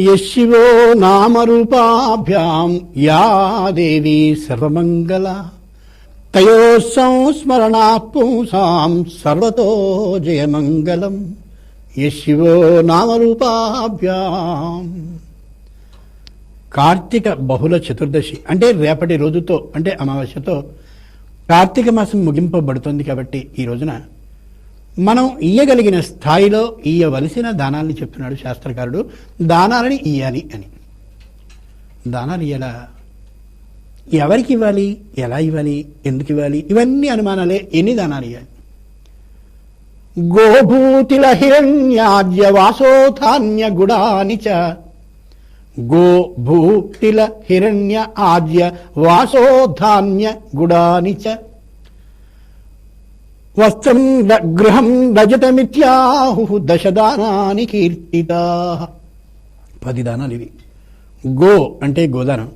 యశివో నామరూపాభ్యాం yeah దేవి సర్వమంగళ. తయో సంస్మరణా పుంసాం సర్వతో జయమంగళం. యశివో నామరూపాభ్యాం. కార్తీక బహుళ చతుర్దశి అంటే రేపటి రోజుతో అంటే అమావాస్యతో కార్తీక మాసం ముగింపబడుతుంది కాబట్టి ఈ రోజున మనం ఇయ్యగలిగిన స్థాయిలో ఇయ్యవలసిన దానాల్ని చెప్తున్నాడు శాస్త్రకారుడు. దానాలని ఇయ్యాలి అని. దానాలు ఇయ్యాలా ఎవరికి ఇవ్వాలి? ఎలా ఇవ్వాలి? ఎందుకు ఇవ్వాలి? ఇవన్నీ అనుమానాలే. ఎన్ని దానాలు ఇవ్వాలి గోభూతిల హిరణ్యాద్య వాసోధాన్య గుడానిచ గోభూతిల హిరణ్య ఆద్య వాసోధాన్య గుడానిచ వస్త్రం గృహం రజతమిత్యాహు దశదానాని కీర్తితా. పది దానాలు ఇవి. గో అంటే గోదానం.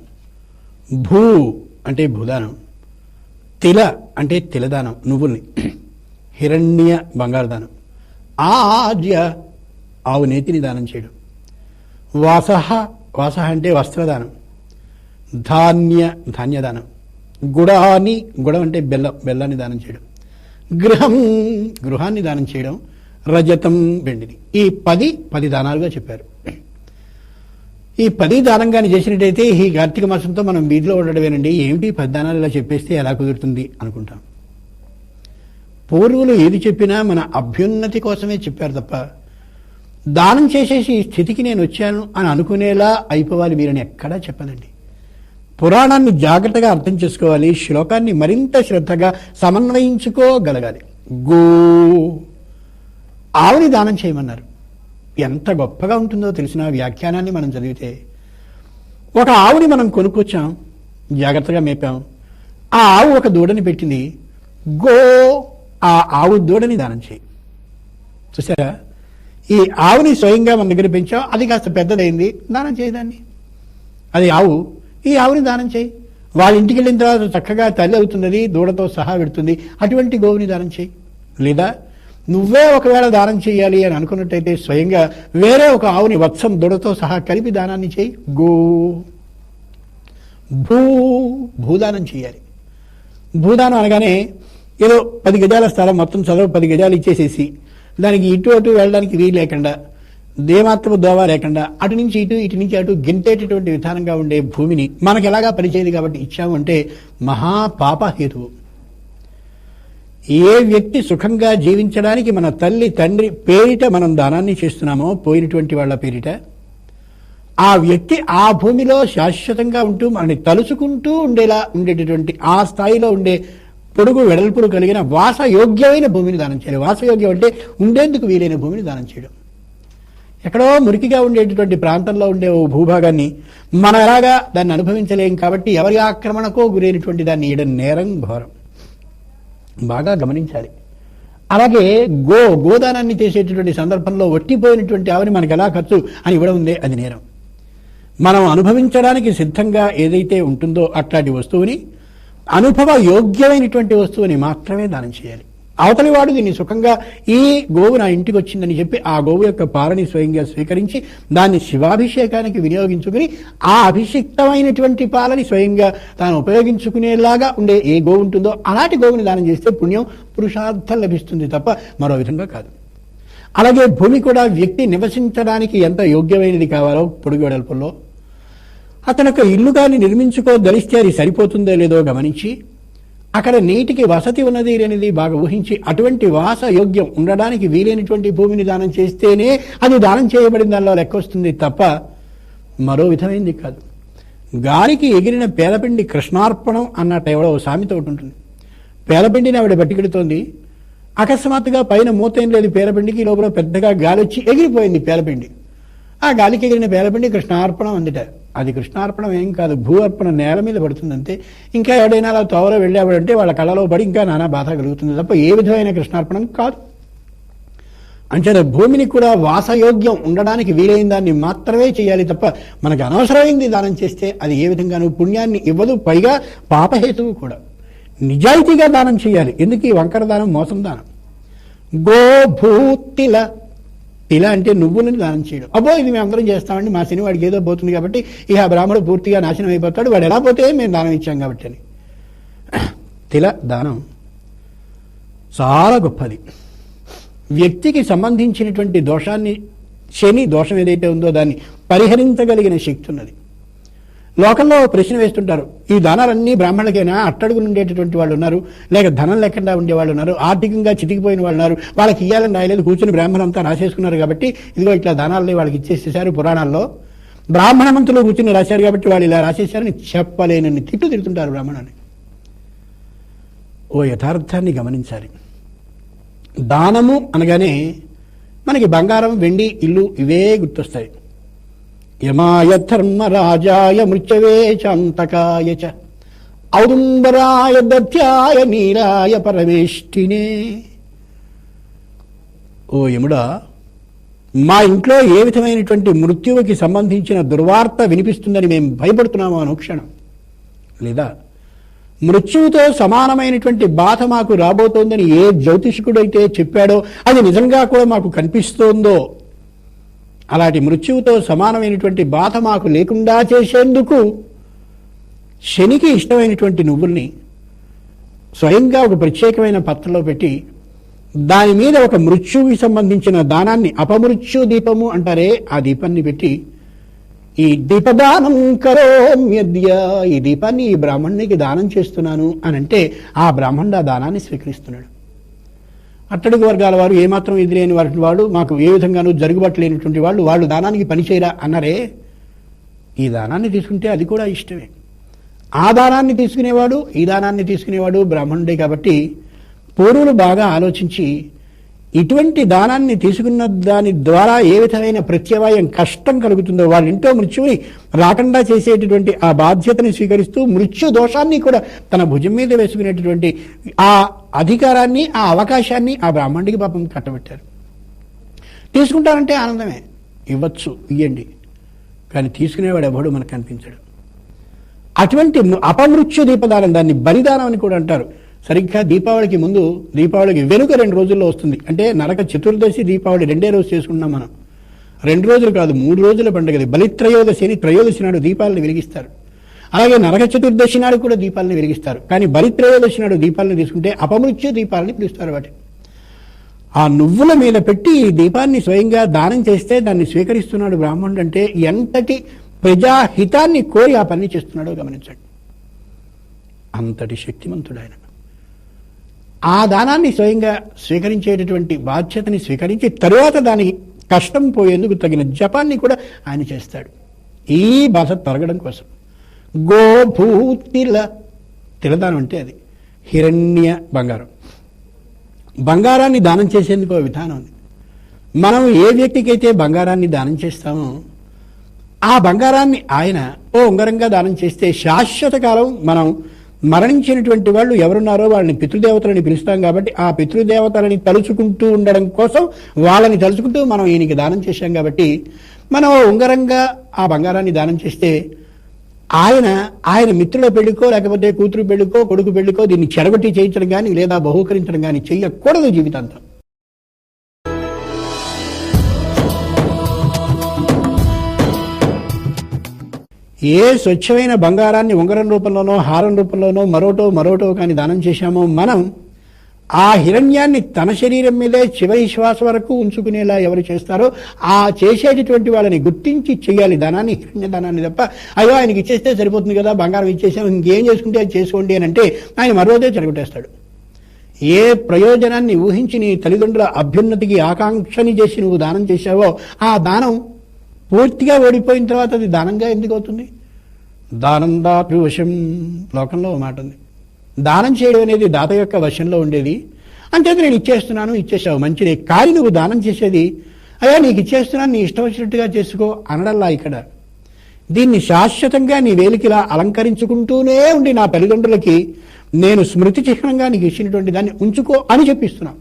భూ అంటే భూదానం. తిల అంటే తిలదానం నువ్వుల్ని. హిరణ్య బంగారు దానం ఆవు నేతిని దానం చేయడం. వాసహ వాస అంటే వస్త్రదానం. ధాన్య ధాన్యదానం. గుడాని గుడం అంటే బెల్లం బెల్లాన్ని దానం చేయడం. గృహం గృహాన్ని దానం చేయడం రజతం వెండిని ఈ పది పది దానాలుగా చెప్పారు. ఈ పది దానంగాని చేసినట్టయితే ఈ కార్తీక మాసంతో మనం వీధిలో ఉండడమేనండి. ఏమిటి పది దానాలు ఇలా చెప్పేస్తే ఎలా కుదురుతుంది అనుకుంటాం. పూర్వులు ఏది చెప్పినా మన అభ్యున్నతి కోసమే చెప్పారు తప్ప దానం చేసేసి ఈ స్థితికి నేను వచ్చాను అని అనుకునేలా అయిపోవాలి మీరని ఎక్కడా చెప్పదండి పురాణాన్ని జాగ్రత్తగా అర్థం చేసుకోవాలి శ్లోకాన్ని మరింత శ్రద్ధగా సమన్వయించుకోగలగాలి. గో ఆవుని దానం చేయమన్నారు. ఎంత గొప్పగా ఉంటుందో తెలిసిన వ్యాఖ్యానాన్ని మనం చదివితే ఒక ఆవుని మనం కొనుక్కొచ్చాం జాగ్రత్తగా మేపాం. ఆ ఆవు ఒక దూడని పెట్టింది. గో ఆ ఆవు దూడని దానం చేయి. చూసారా? ఈ ఆవుని స్వయంగా మన దగ్గర పెంచాం. అది కాస్త పెద్దదైంది. దానం చేయదాన్ని అది ఆవు ఈ ఆవుని దానం చేయి. వాళ్ళ ఇంటికి వెళ్ళిన తర్వాత చక్కగా తల్లి అవుతున్నది దూడతో సహా పెడుతుంది. అటువంటి గోవుని దానం చేయి. లేదా నువ్వే ఒకవేళ దానం చేయాలి అని అనుకున్నట్టయితే స్వయంగా వేరే ఒక ఆవుని వత్సం దూడతో సహా కలిపి దానాన్ని చేయి. గో. భూ. భూదానం చేయాలి. భూదానం అనగానే ఏదో పది గజాల స్థలం మొత్తం చదవ పది గజాలు ఇచ్చేసేసి దానికి ఇటు అటు వెళ్ళడానికి వీలు లేకుండా దేమాత్రపు దోవ లేకుండా అటు నుంచి ఇటు ఇటు నుంచి అటు గింటేటటువంటి విధానంగా ఉండే భూమిని మనకు ఎలాగా పనిచేయదు కాబట్టి ఇచ్చాము అంటే మహా పాపహేతువు ఏ వ్యక్తి సుఖంగా జీవించడానికి మన తల్లి తండ్రి పేరిట మనం దానాన్ని చేస్తున్నామో పోయినటువంటి వాళ్ళ పేరిట ఆ వ్యక్తి ఆ భూమిలో శాశ్వతంగా ఉంటూ మనని తలుచుకుంటూ ఉండేలా ఉండేటటువంటి ఆ స్థాయిలో ఉండే పొడుగు వెడల్పులు కలిగిన వాసయోగ్యమైన భూమిని దానం చేయాలి వాసయోగ్యం అంటే ఉండేందుకు వీలైన భూమిని దానం చేయడం. ఎక్కడో మురికిగా ఉండేటటువంటి ప్రాంతంలో ఉండే ఓ భూభాగాన్ని మనం ఎలాగా దాన్ని అనుభవించలేం కాబట్టి ఎవరి ఆక్రమణకో గురైనటువంటి దాన్ని ఈడ నేరం ఘోరం. బాగా గమనించాలి. అలాగే గో గోదానాన్ని చేసేటటువంటి సందర్భంలో ఒట్టిపోయినటువంటి ఆవిని మనకు ఎలా ఖర్చు అని ఇవ్వడం ఉందే అది నేరం. మనం అనుభవించడానికి సిద్ధంగా ఏదైతే ఉంటుందో అట్లాంటి వస్తువుని అనుభవ యోగ్యమైనటువంటి వస్తువుని మాత్రమే దానం చేయాలి. అవతలి వాడు దీన్ని సుఖంగా ఈ గోవు నా ఇంటికి వచ్చిందని చెప్పి ఆ గోవు యొక్క పాలని స్వయంగా స్వీకరించి దాన్ని శివాభిషేకానికి వినియోగించుకుని ఆ అభిషిక్తమైనటువంటి పాలని స్వయంగా తాను ఉపయోగించుకునేలాగా ఉండే ఏ గోవు ఉంటుందో అలాంటి గోవుని దానం చేస్తే పుణ్యం పురుషార్థం లభిస్తుంది తప్ప మరో విధంగా కాదు. అలాగే భూమి కూడా వ్యక్తి నివసించడానికి ఎంత యోగ్యమైనది కావాలో పొడుగు వెడల్పుల్లో అతను ఒక ఇల్లు కానీ నిర్మించుకోదలిస్తే అది సరిపోతుందో లేదో గమనించి అక్కడ నీటికి వసతి ఉన్నది లేనిది బాగా ఊహించి అటువంటి వాస యోగ్యం ఉండడానికి వీలైనటువంటి భూమిని దానం చేస్తేనే అది దానం చేయబడిన దానిలో లెక్క వస్తుంది తప్ప మరో విధమైంది కాదు. గాలికి ఎగిరిన పేలపిండి కృష్ణార్పణం అన్నట్టు ఎవడో సామెత ఒకటి ఉంటుంది. పేలపిండిని ఆవిడ పట్టుకెడుతోంది అకస్మాత్తుగా పైన మూతేం లేదు పేలపిండికి లోపల పెద్దగా గాలి వచ్చి ఎగిరిపోయింది పేలపిండి ఆ గాలికి ఎగిరిన పేలపిండి కృష్ణార్పణం అందుట. అది కృష్ణార్పణం ఏం కాదు. భూ అర్పణ నేల మీద పడుతుందంతే ఇంకా ఎవడైనా అలా తోవలో వెళ్ళేవాడంటే వాళ్ళ కళలో పడి ఇంకా నానా బాధ కలుగుతుంది తప్ప ఏ విధమైన కృష్ణార్పణం కాదు. అంటే భూమిని కూడా వాసయోగ్యం ఉండడానికి వీలైన దాన్ని మాత్రమే చేయాలి తప్ప మనకు అనవసరమైంది దానం చేస్తే అది ఏ విధంగానూ పుణ్యాన్ని ఇవ్వదు. పైగా పాపహేతువు కూడా. నిజాయితీగా దానం చేయాలి. ఎందుకు? ఈ వంకర దానం మోసం దానం. గోభూతిల ఇలా అంటే నువ్వులను దానం చేయడం. అబ్బో ఇది మేము అందరం చేస్తామండి మా శని వాడికి ఏదో పోతుంది కాబట్టి ఇక ఆ పూర్తిగా నాశనం అయిపోతాడు వాడు ఎలా పోతే మేము దానం ఇచ్చాం కాబట్టి అని. తిల దానం చాలా గొప్పది. వ్యక్తికి సంబంధించినటువంటి దోషాన్ని శని దోషం ఏదైతే ఉందో దాన్ని పరిహరించగలిగిన శక్తి ఉన్నది. లోకంలో ప్రశ్న వేస్తుంటారు. ఈ దానాలన్నీ బ్రాహ్మణులకైనా అట్టడుగులు ఉండేటటువంటి వాళ్ళు ఉన్నారు. లేక ధనం లేకుండా ఉండేవాళ్ళు ఉన్నారు. ఆర్థికంగా చితికిపోయిన వాళ్ళు ఉన్నారు. వాళ్ళకి ఇయ్యాలని రాయలేదు. కూర్చుని బ్రాహ్మణంతా రాసేసుకున్నారు కాబట్టి ఇదిగో ఇట్లా దానాలని వాళ్ళకి ఇచ్చేసేసారు పురాణాల్లో. బ్రాహ్మణ మంత్రులు కూర్చుని రాశారు కాబట్టి వాళ్ళు ఇలా రాసేసారని చెప్పలేనని తిట్టు తిడుతుంటారు బ్రాహ్మణాన్ని ఓ యథార్థాన్ని గమనించాలి. దానము అనగానే మనకి బంగారం వెండి ఇల్లు ఇవే గుర్తొస్తాయి. యమాయ ధర్మరాజాయ మృత్యవే చాంతకాయ చ. ఔదుంబరాయ దత్యాయ నీరాయ పరమేష్టినే ఓ యముడా మా ఇంట్లో ఏ విధమైనటువంటి మృత్యువుకి సంబంధించిన దుర్వార్త వినిపిస్తుందని మేము భయపడుతున్నాము అనుక్షణం లేదా మృత్యువుతో సమానమైనటువంటి బాధ మాకు రాబోతోందని ఏ జ్యోతిషకుడైతే చెప్పాడో అది నిజంగా కూడా మాకు కనిపిస్తోందో అలాంటి మృత్యువుతో సమానమైనటువంటి బాధ మాకు లేకుండా చేసేందుకు శనికి ఇష్టమైనటువంటి నువ్వుల్ని స్వయంగా ఒక ప్రత్యేకమైన పాత్రలో పెట్టి దాని మీద ఒక మృత్యువుకి సంబంధించిన దానాన్ని అపమృత్యు దీపము అంటారే ఆ దీపాన్ని పెట్టి ఈ దీపదానం కరోమ్యద్య ఈ దీపాన్ని ఈ బ్రాహ్మణునికి దానం చేస్తున్నాను అని అంటే ఆ బ్రాహ్మణుడు ఆ దానాన్ని స్వీకరిస్తున్నాడు. అట్టడుగు వర్గాల వారు ఏమాత్రం ఎదురైన వాటి వాడు మాకు ఏ విధంగానూ జరుగుబట్టలేనటువంటి వాళ్ళు వాళ్ళు దానానికి పనిచేయరా అన్నారే? ఈ దానాన్ని తీసుకుంటే అది కూడా ఇష్టమే. ఆ దానాన్ని తీసుకునేవాడు ఈ దానాన్ని తీసుకునేవాడు బ్రాహ్మణుడే కాబట్టి పూర్వులు బాగా ఆలోచించి ఇటువంటి దానాన్ని తీసుకున్న దాని ద్వారా ఏ విధమైన ప్రత్యవాయం కష్టం కలుగుతుందో వాళ్ళ ఇంట్లో మృత్యువుని రాకుండా చేసేటటువంటి ఆ బాధ్యతని స్వీకరిస్తూ మృత్యు దోషాన్ని కూడా తన భుజం మీద వేసుకునేటటువంటి ఆ అధికారాన్ని ఆ అవకాశాన్ని ఆ బ్రాహ్మణుడికి పాపం కట్టబెట్టారు. తీసుకుంటారంటే ఆనందమే. ఇవ్వచ్చు ఇయ్యండి. కానీ తీసుకునేవాడు ఎవడు మనకు కనిపించడు. అటువంటి అపమృత్యు దీపదానం దాన్ని బలిదానం అని కూడా అంటారు. సరిగ్గా దీపావళికి ముందు దీపావళికి వెనుక రెండు రోజుల్లో వస్తుంది. అంటే నరక చతుర్దశి దీపావళి రెండే రోజు చేసుకున్నాం మనం. రెండు రోజులు కాదు మూడు రోజుల పండుగది బలిత్రయోదశిని త్రయోదశి నాడు దీపాలను వెలిగిస్తారు. అలాగే నరక చతుర్దశి నాడు కూడా దీపాలను వెలిగిస్తారు. కానీ బలిత్రయోదశి నాడు దీపాలను తీసుకుంటే అపమృత్యు దీపాలని పిలుస్తారు వాటిని. ఆ నువ్వుల మీద పెట్టి ఈ దీపాన్ని స్వయంగా దానం చేస్తే దాన్ని స్వీకరిస్తున్నాడు బ్రాహ్మణుడు అంటే ఎంతటి ప్రజాహితాన్ని కోరి ఆ పని చేస్తున్నాడో గమనించండి. అంతటి శక్తిమంతుడు ఆయన. ఆ దానాన్ని స్వయంగా స్వీకరించేటటువంటి బాధ్యతని స్వీకరించి తరువాత దానికి కష్టం పోయేందుకు తగిన జపాన్ని కూడా ఆయన చేస్తాడు. ఈ బాధ తొలగడం కోసం. గోభూతిల తిలదానం అంటే అది. హిరణ్య బంగారం. బంగారాన్ని దానం చేసేందుకు ఒక విధానం ఉంది. మనం ఏ వ్యక్తికైతే బంగారాన్ని దానం చేస్తామో ఆ బంగారాన్ని ఆయన ఓ ఉంగరంగా దానం చేస్తే శాశ్వత కాలం మనం మరణించినటువంటి వాళ్ళు ఎవరున్నారో వాళ్ళని పితృదేవతలని పిలుస్తాం కాబట్టి ఆ పితృదేవతలని తలుచుకుంటూ ఉండడం కోసం వాళ్ళని తలుచుకుంటూ మనం ఈయనకి దానం చేశాం కాబట్టి మనం ఉంగరంగా ఆ బంగారాన్ని దానం చేస్తే ఆయన ఆయన మిత్రుల పెళ్ళికో లేకపోతే కూతురు పెళ్ళికో కొడుకు పెళ్ళికో దీన్ని చెరగొట్టి చేయించడం కానీ లేదా బహూకరించడం కానీ చెయ్యకూడదు జీవితాంతం. ఏ స్వచ్ఛమైన బంగారాన్ని ఉంగరం రూపంలోనో హారం రూపంలోనో మరోటో మరోటో కానీ దానం చేశామో మనం ఆ హిరణ్యాన్ని తన శరీరం మీదే చివరి శ్వాస వరకు ఉంచుకునేలా ఎవరు చేస్తారో ఆ చేసేటటువంటి వాళ్ళని గుర్తించి చేయాలి ధనాన్ని హిరణ్య ధనాన్ని తప్ప. అయ్యో ఆయనకి ఇచ్చేస్తే సరిపోతుంది కదా బంగారం ఇచ్చేసాం ఇంకేం చేసుకుంటే అది చేసుకోండి అని అంటే ఆయన మరోదే చెరగొట్టేస్తాడు. ఏ ప్రయోజనాన్ని ఊహించి నీ తల్లిదండ్రుల అభ్యున్నతికి ఆకాంక్షని చేసి నువ్వు దానం చేశావో ఆ దానం పూర్తిగా ఓడిపోయిన తర్వాత అది దానంగా ఎందుకు అవుతుంది? దానం దాతృ వశం లోకంలో ఒక మాట ఉంది. దానం చేయడం అనేది దాత యొక్క వశంలో ఉండేది. అంతే నేను ఇచ్చేస్తున్నాను ఇచ్చేసావు మంచిది. కానీ నువ్వు దానం చేసేది అయ్యా నీకు ఇచ్చేస్తున్నాను నీ ఇష్టం వచ్చినట్టుగా చేసుకో అనడల్లా ఇక్కడ. దీన్ని శాశ్వతంగా నీ వేలికిలా అలంకరించుకుంటూనే ఉండి నా తల్లిదండ్రులకి నేను స్మృతి చిహ్నంగా నీకు ఇచ్చినటువంటి దాన్ని ఉంచుకో అని చెప్పిస్తున్నాను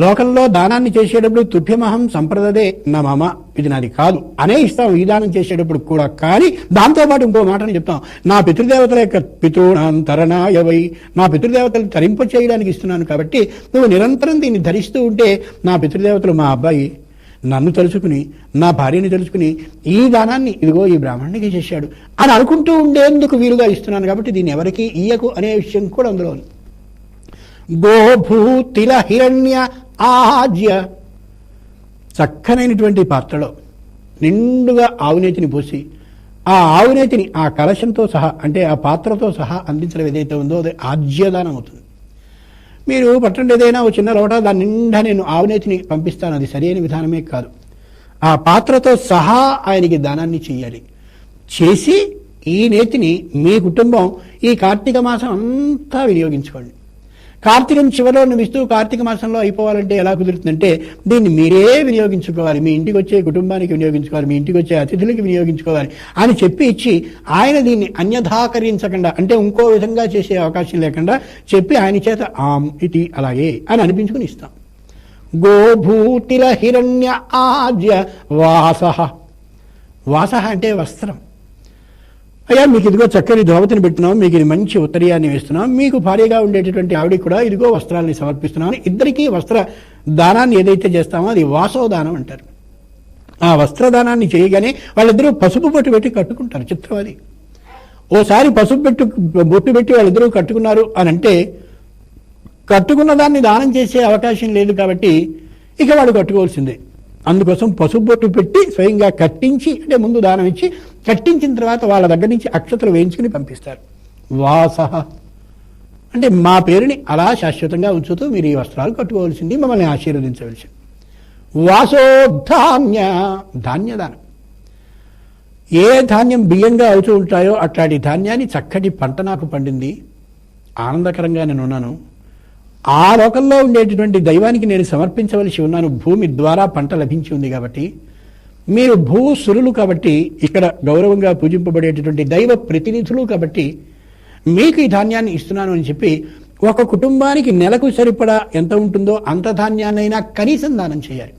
లోకంలో దానాన్ని చేసేటప్పుడు తుభ్యమహం సంప్రదదే నా మామ ఇది నాది కాదు. అనే ఇస్తాం ఈ దానం చేసేటప్పుడు కూడా కానీ దాంతోపాటు ఇంకో మాటని చెప్తాం. నా పితృదేవతల యొక్క పితృణాం తరణాయవై నా పితృదేవతలు తరింప చేయడానికి ఇస్తున్నాను కాబట్టి నువ్వు నిరంతరం దీన్ని ధరిస్తూ ఉంటే నా పితృదేవతలు మా అబ్బాయి నన్ను తలుచుకుని నా భార్యని తలుచుకుని ఈ దానాన్ని ఇదిగో ఈ బ్రాహ్మణునికి చేశాడు. అని అనుకుంటూ ఉండేందుకు వీలుగా ఇస్తున్నాను కాబట్టి దీన్ని ఎవరికి ఇయ్యకు అనే విషయం కూడా అందులో ఉంది. గోభూతిల హిరణ్య ఆహాజ్య చక్కనైనటువంటి పాత్రలో నిండుగా ఆవునేతిని పోసి ఆ ఆవునేతిని ఆ కలశంతో సహా అంటే ఆ పాత్రతో సహా అందించడం ఏదైతే ఉందో అది ఆజ్యదానం అవుతుంది. మీరు పట్టండి ఏదైనా ఒక చిన్న లోట దాని నిండా నేను ఆవునేతిని పంపిస్తాను. అది సరైన విధానమే కాదు. ఆ పాత్రతో సహా ఆయనకి దానాన్ని చేయాలి. చేసి ఈ నేతిని మీ కుటుంబం ఈ కార్తీక మాసం అంతా వినియోగించుకోండి. కార్తీకం చివరిలో నిమిస్తూ కార్తీక మాసంలో అయిపోవాలంటే ఎలా కుదురుతుందంటే దీన్ని మీరే వినియోగించుకోవాలి. మీ ఇంటికి వచ్చే కుటుంబానికి వినియోగించుకోవాలి. మీ ఇంటికి వచ్చే అతిథులకి వినియోగించుకోవాలి అని చెప్పి ఇచ్చి ఆయన దీన్ని అన్యథాకరించకుండా అంటే ఇంకో విధంగా చేసే అవకాశం లేకుండా చెప్పి ఆయన చేత ఆమ్ ఇది అలాగే అని అనిపించుకుని ఇస్తాం. గోభూతిల హిరణ్య ఆజ్య వాస వాస అంటే వస్త్రం. అయ్యా మీకు ఇదిగో చక్కని ధోవతిని పెడుతున్నాం మీకు ఇది మంచి ఉత్తరీయాన్ని వేస్తున్నాం మీకు భార్యగా ఉండేటటువంటి ఆవిడకి కూడా ఇదిగో వస్త్రాలని సమర్పిస్తున్నాం ఇద్దరికీ వస్త్ర దానాన్ని ఏదైతే చేస్తామో అది వాసోదానం అంటారు. ఆ వస్త్రదానాన్ని చేయగానే వాళ్ళిద్దరూ పసుపు బొట్టు పెట్టి కట్టుకుంటారు చిత్రం అది. ఓసారి పసుపు పెట్టు బొట్టు పెట్టి వాళ్ళిద్దరూ కట్టుకున్నారు అని అంటే కట్టుకున్న దాన్ని దానం చేసే అవకాశం లేదు కాబట్టి ఇక వాడు కట్టుకోవాల్సిందే. అందుకోసం పసుపొట్టు పెట్టి స్వయంగా కట్టించి అంటే ముందు దానం ఇచ్చి కట్టించిన తర్వాత వాళ్ళ దగ్గర నుంచి అక్షతలు వేయించుకుని పంపిస్తారు. వాస అంటే మా పేరుని అలా శాశ్వతంగా ఉంచుతూ మీరు ఈ వస్త్రాలు కట్టుకోవాల్సింది మమ్మల్ని ఆశీర్వదించవలసింది. వాసోధాన్య ధాన్యదానం. ఏ ధాన్యం బియ్యంగా అవుతూ ఉంటాయో అట్లాంటి ధాన్యాన్ని చక్కటి పంట నాకు పండింది. ఆనందకరంగా నేను ఉన్నాను. ఆ లోకంలో ఉండేటటువంటి దైవానికి నేను సమర్పించవలసి ఉన్నాను భూమి ద్వారా పంట లభించి ఉంది కాబట్టి మీరు భూసురులు కాబట్టి ఇక్కడ గౌరవంగా పూజింపబడేటటువంటి దైవ ప్రతినిధులు కాబట్టి మీకు ఈ ధాన్యాన్ని ఇస్తున్నాను అని చెప్పి ఒక కుటుంబానికి నెలకు సరిపడా ఎంత ఉంటుందో అంత ధాన్యాన్నైనా కనీసం దానం చేయాలి.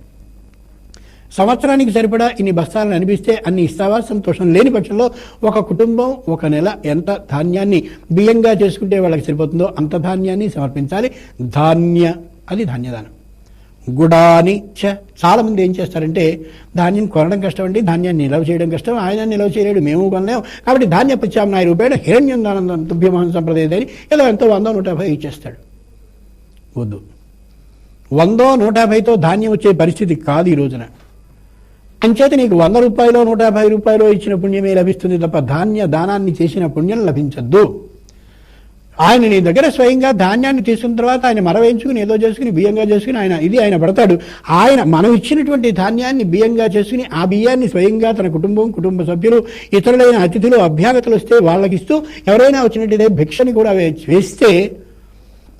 సంవత్సరానికి సరిపడా ఇన్ని బస్తాలను అనిపిస్తే అన్ని ఇస్తావా? సంతోషం లేని పక్షంలో ఒక కుటుంబం ఒక నెల ఎంత ధాన్యాన్ని బియ్యంగా చేసుకుంటే వాళ్ళకి సరిపోతుందో అంత ధాన్యాన్ని సమర్పించాలి. ధాన్య అది ధాన్యదానం. గుడాని చ. చాలా మంది ఏం చేస్తారంటే ధాన్యం కొనడం కష్టం అండి ధాన్యాన్ని నిల్వ చేయడం కష్టం ఆయన నిల్వ చేయలేడు మేము కొనలేము. కాబట్టి ధాన్య ప్రత్యామ్నాయ రూపాయలు హిరణ్యం దానం తుభ్యమోహన్ సంప్రదాయ ఇలా ఎంతో వందో నూట యాభై ఇచ్చేస్తాడు. వద్దు. వందో నూట యాభైతో ధాన్యం వచ్చే పరిస్థితి కాదు ఈ రోజున. అంచేత నీకు వంద రూపాయలు నూట యాభై రూపాయలు ఇచ్చిన పుణ్యమే లభిస్తుంది తప్ప ధాన్య దానాన్ని చేసిన పుణ్యం లభించద్దు. ఆయన నీ దగ్గర స్వయంగా ధాన్యాన్ని తీసుకున్న తర్వాత ఆయన మరవేయించుకుని ఏదో చేసుకుని బియ్యంగా చేసుకుని ఆయన ఇది ఆయన పడతాడు. ఆయన మనం ఇచ్చినటువంటి ధాన్యాన్ని బియ్యంగా చేసుకుని ఆ బియ్యాన్ని స్వయంగా తన కుటుంబం కుటుంబ సభ్యులు ఇతరులైన అతిథులు అభ్యాగతులు వస్తే వాళ్ళకిస్తూ ఎవరైనా వచ్చినట్టయితే భిక్షని కూడా వేస్తే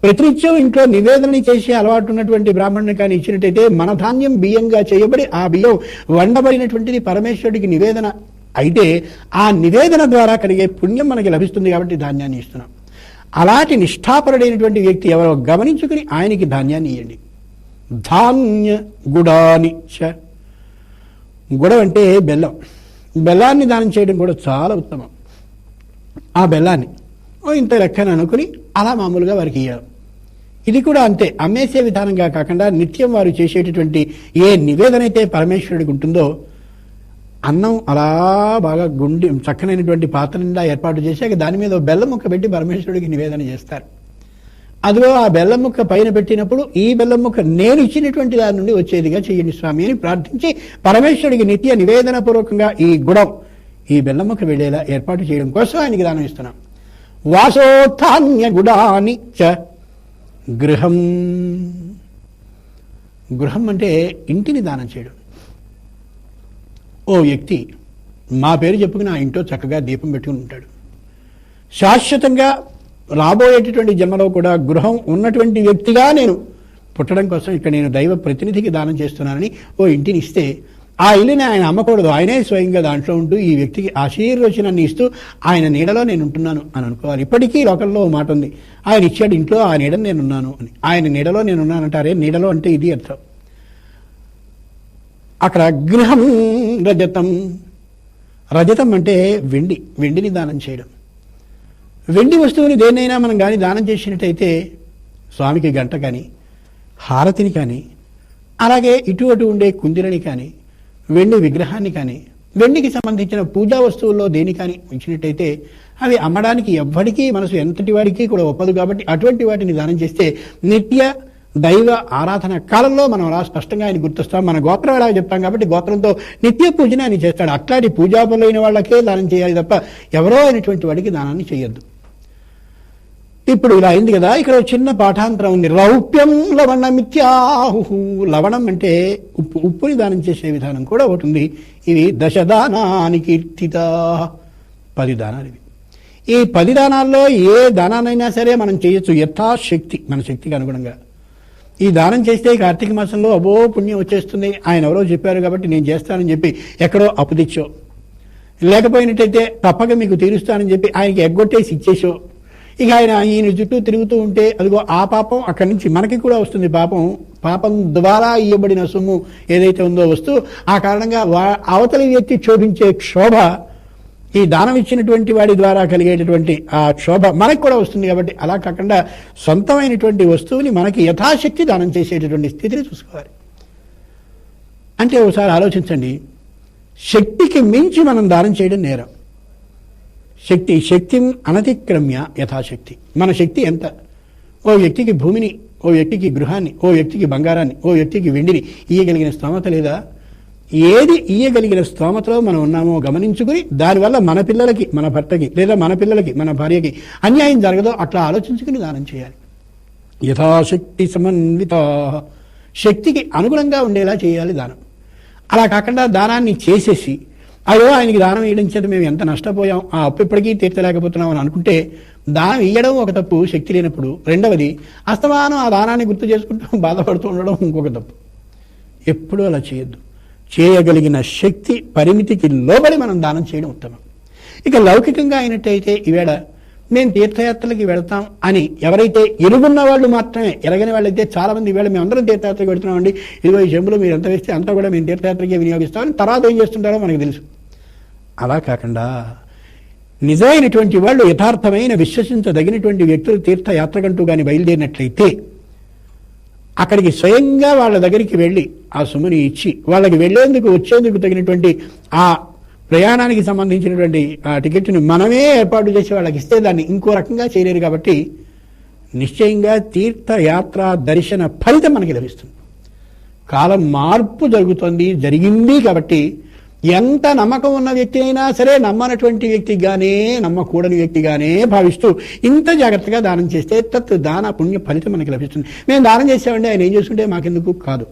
ప్రతినిత్యం ఇంట్లో నివేదన చేసే అలవాటు ఉన్నటువంటి బ్రాహ్మణుని కానీ ఇచ్చినట్టయితే మన ధాన్యం బియ్యంగా చేయబడి ఆ బియ్యం వండబడినటువంటిది పరమేశ్వరుడికి నివేదన అయితే ఆ నివేదన ద్వారా కలిగే పుణ్యం మనకి లభిస్తుంది కాబట్టి ధాన్యాన్ని ఇస్తున్నాం. అలాంటి నిష్ఠాపరుడైనటువంటి వ్యక్తి ఎవరో గమనించుకుని ఆయనకి ధాన్యాన్ని ఇవ్వండి ధాన్య గుడాని చ. గుడ అంటే బెల్లం. బెల్లాన్ని దానం చేయడం కూడా చాలా ఉత్తమం. ఆ బెల్లాన్ని ఓ ఇంత లెక్కన అనుకుని అలా మామూలుగా వారికి ఇయ్యారు ఇది కూడా అంతే. అమ్మేసే విధానంగా కాకుండా నిత్యం వారు చేసేటటువంటి ఏ నివేదన అయితే పరమేశ్వరుడికి ఉంటుందో అన్నం అలా బాగా గుండి చక్కనైనటువంటి పాత్ర నిండా ఏర్పాటు చేశాక దాని మీద బెల్లం ముక్క పెట్టి పరమేశ్వరుడికి నివేదన చేస్తారు. అదిగో ఆ బెల్లం ముక్క పైన పెట్టినప్పుడు ఈ బెల్లం ముక్క నేను ఇచ్చినటువంటి దాని నుండి వచ్చేదిగా చెయ్యండి స్వామి అని ప్రార్థించి పరమేశ్వరుడికి నిత్య నివేదన పూర్వకంగా ఈ గుడం ఈ బెల్లం ముక్క వెళ్ళేలా ఏర్పాటు చేయడం కోసం ఆయనకి దానం ఇస్తున్నాం. వాసోత్థాన్య గుడాని చ గృహం. గృహం అంటే ఇంటిని దానం చేయడం. ఓ వ్యక్తి మా పేరు చెప్పుకుని ఆ ఇంట్లో చక్కగా దీపం పెట్టుకుని ఉంటాడు. శాశ్వతంగా రాబోయేటటువంటి జన్మలో కూడా గృహం ఉన్నటువంటి వ్యక్తిగా నేను పుట్టడం కోసం ఇక్కడ నేను దైవ ప్రతినిధికి దానం చేస్తున్నానని ఓ ఇంటిని ఇస్తే ఆ ఇల్లుని ఆయన అమ్మకూడదు. ఆయనే స్వయంగా దాంట్లో ఉంటూ ఈ వ్యక్తికి ఆశీర్వచనాన్ని ఇస్తూ ఆయన నీడలో నేను ఉంటున్నాను అని అనుకోవాలి. ఇప్పటికీ లోకంలో మాట ఉంది. ఆయన ఇచ్చాడు ఇంట్లో ఆ నీడని నేను ఉన్నాను అని. ఆయన నీడలో నేను ఉన్నానంటారే నీడలో అంటే ఇది అర్థం. అక్కడ గృహం రజతం. రజతం అంటే వెండి. వెండిని దానం చేయడం. వెండి వస్తువుని దేన్నైనా మనం కానీ దానం చేసినట్టయితే స్వామికి గంట కానీ హారతిని కానీ అలాగే ఇటు అటు ఉండే కుందిరని కానీ వెండి విగ్రహాన్ని కానీ వెండికి సంబంధించిన పూజా వస్తువుల్లో దేని కానీ ఉంచినట్టయితే అవి అమ్మడానికి ఎవ్వడికి మనసు ఎంతటి వాడికి కూడా ఒప్పదు కాబట్టి అటువంటి వాటిని దానం చేస్తే నిత్య దైవ ఆరాధన కాలంలో మనం అలా స్పష్టంగా ఆయన గుర్తొస్తాం. మన గోత్రం ఎలా చెప్తాం కాబట్టి గోత్రంతో నిత్య పూజని ఆయన చేస్తాడు. అట్లాంటి పూజాపరులైన వాళ్ళకే దానం చేయాలి తప్ప ఎవరో అయినటువంటి వాడికి దానాన్ని చేయొద్దు. ఇప్పుడు ఇలా అయింది కదా ఇక్కడ చిన్న పాఠాంతరం ఉంది. రౌప్యం లవణ మిథ్యాహు లవణం అంటే ఉప్పు ఉప్పుని దానం చేసే విధానం కూడా ఒకటి ఉంది. ఇవి దశదానాని కీర్తిత పది దానాలు ఇవి. ఈ పది దానాల్లో ఏ దానానైనా సరే మనం చేయొచ్చు. యథాశక్తి మన శక్తికి అనుగుణంగా. ఈ దానం చేస్తే కార్తీక మాసంలో అబో పుణ్యం వచ్చేస్తుంది. ఆయన ఎవరో చెప్పారు కాబట్టి నేను చేస్తానని చెప్పి ఎక్కడో అప్పు తెచ్చో లేకపోయినట్టయితే తప్పక మీకు తీరుస్తానని చెప్పి ఆయనకి ఎగ్గొట్టేసి ఇచ్చేసో ఇక ఆయన ఈయన చుట్టూ తిరుగుతూ ఉంటే అదిగో ఆ పాపం అక్కడి నుంచి మనకి కూడా వస్తుంది పాపం. పాపం ద్వారా ఇవ్వబడిన సొమ్ము ఏదైతే ఉందో వస్తూ ఆ కారణంగా వా- అవతలి వ్యక్తి క్షోభించే క్షోభ ఈ దానం ఇచ్చినటువంటి వాడి ద్వారా కలిగేటటువంటి ఆ క్షోభ మనకు కూడా వస్తుంది కాబట్టి అలా కాకుండా సొంతమైనటువంటి వస్తువుని మనకి యథాశక్తి దానం చేసేటటువంటి స్థితిని చూసుకోవాలి. అంటే ఒకసారి ఆలోచించండి. శక్తికి మించి మనం దానం చేయడం నేరం. శక్తి శక్తి అనతిక్రమ్య యథాశక్తి. మన శక్తి ఎంత? ఓ వ్యక్తికి భూమిని ఓ వ్యక్తికి గృహాన్ని ఓ వ్యక్తికి బంగారాన్ని ఓ వ్యక్తికి వెండిని ఇయ్యగలిగిన స్తోమత లేదా? ఏది ఇయ్యగలిగిన స్తోమతలో మనం ఉన్నామో గమనించుకుని దానివల్ల మన పిల్లలకి మన భర్తకి లేదా మన పిల్లలకి మన భార్యకి అన్యాయం జరగదో అట్లా ఆలోచించుకుని దానం చేయాలి. యథాశక్తి సమన్విత. శక్తికి అనుగుణంగా ఉండేలా చేయాలి దానం. అలా కాకుండా దానాన్ని చేసేసి అదో ఆయనకి దానం వేయడం చేత మేము ఎంత నష్టపోయాం ఆ అప్పు ఇప్పటికీ తీర్చలేకపోతున్నాం అని అనుకుంటే దానం ఇయ్యడం ఒక తప్పు శక్తి లేనప్పుడు. రెండవది అస్తమానం ఆ దానాన్ని గుర్తు చేసుకుంటూ బాధపడుతూ ఉండడం ఇంకొక తప్పు. ఎప్పుడూ అలా చేయొద్దు. చేయగలిగిన శక్తి పరిమితికి లోబడి మనం దానం చేయడం ఉత్తమం. ఇక లౌకికంగా అయినట్టయితే ఈవేళ మేము తీర్థయాత్రలకి వెళతాం అని ఎవరైతే ఎరుగున్న వాళ్ళు మాత్రమే ఎరగని వాళ్ళైతే చాలా మంది ఈవేళ మేము అందరం తీర్థయాత్రకి వెళుతున్నామండి. ఇదిగో ఈ మీరు ఎంత వేస్తే అంతా కూడా మేము తీర్థయాత్రకే వినియోగిస్తామని తర్వాత ఏం చేస్తుంటారో మనకు తెలుసు. అలా కాకుండా నిజమైనటువంటి వాళ్ళు యథార్థమైన విశ్వసించదగినటువంటి వ్యక్తులు తీర్థయాత్రకంటూ కానీ బయలుదేరినట్లయితే అక్కడికి స్వయంగా వాళ్ళ దగ్గరికి వెళ్ళి ఆ సొమ్ముని ఇచ్చి వాళ్ళకి వెళ్ళేందుకు వచ్చేందుకు తగినటువంటి ఆ ప్రయాణానికి సంబంధించినటువంటి ఆ టికెట్ని మనమే ఏర్పాటు చేసి వాళ్ళకి ఇస్తే దాన్ని ఇంకో రకంగా చేయలేరు కాబట్టి నిశ్చయంగా తీర్థయాత్ర దర్శన ఫలితం మనకి లభిస్తుంది. కాలం మార్పు జరుగుతోంది జరిగింది కాబట్టి ఎంత నమ్మకం ఉన్న వ్యక్తి అయినా సరే నమ్మనటువంటి వ్యక్తిగానే నమ్మకూడని వ్యక్తిగానే భావిస్తూ ఇంత జాగ్రత్తగా దానం చేస్తే తత్ దాన పుణ్య ఫలితం మనకి లభిస్తుంది. మేము దానం చేసామంటే ఆయన ఏం చేస్తుంటే మాకెందుకు? కాదు.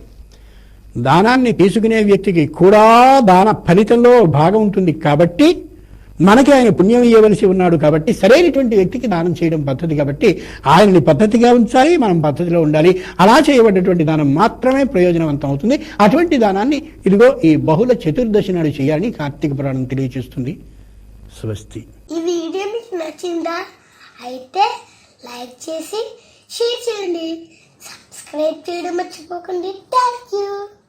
దానాన్ని తీసుకునే వ్యక్తికి కూడా దాన ఫలితంలో భాగం ఉంటుంది కాబట్టి మనకి ఆయన పుణ్యం ఇవ్వవలసి ఉన్నాడు కాబట్టి సరైనటువంటి వ్యక్తికి దానం చేయడం పద్ధతి కాబట్టి ఆయనని పద్ధతిగా ఉంచాలి మనం పద్ధతిలో ఉండాలి. అలా చేయబడినటువంటి దానం మాత్రమే ప్రయోజనవంతం అవుతుంది. అటువంటి దానాన్ని ఇదిగో ఈ బహుళ చతుర్దశి నాడు చేయాలని కార్తీక పురాణం తెలియజేస్తుంది స్వస్తి. ఈ వీడియో మీకు నచ్చిందా? అయితే లైక్ చేసి షేర్ చేయండి. సబ్స్క్రైబ్ చేయడం మర్చిపోకండి. Thank you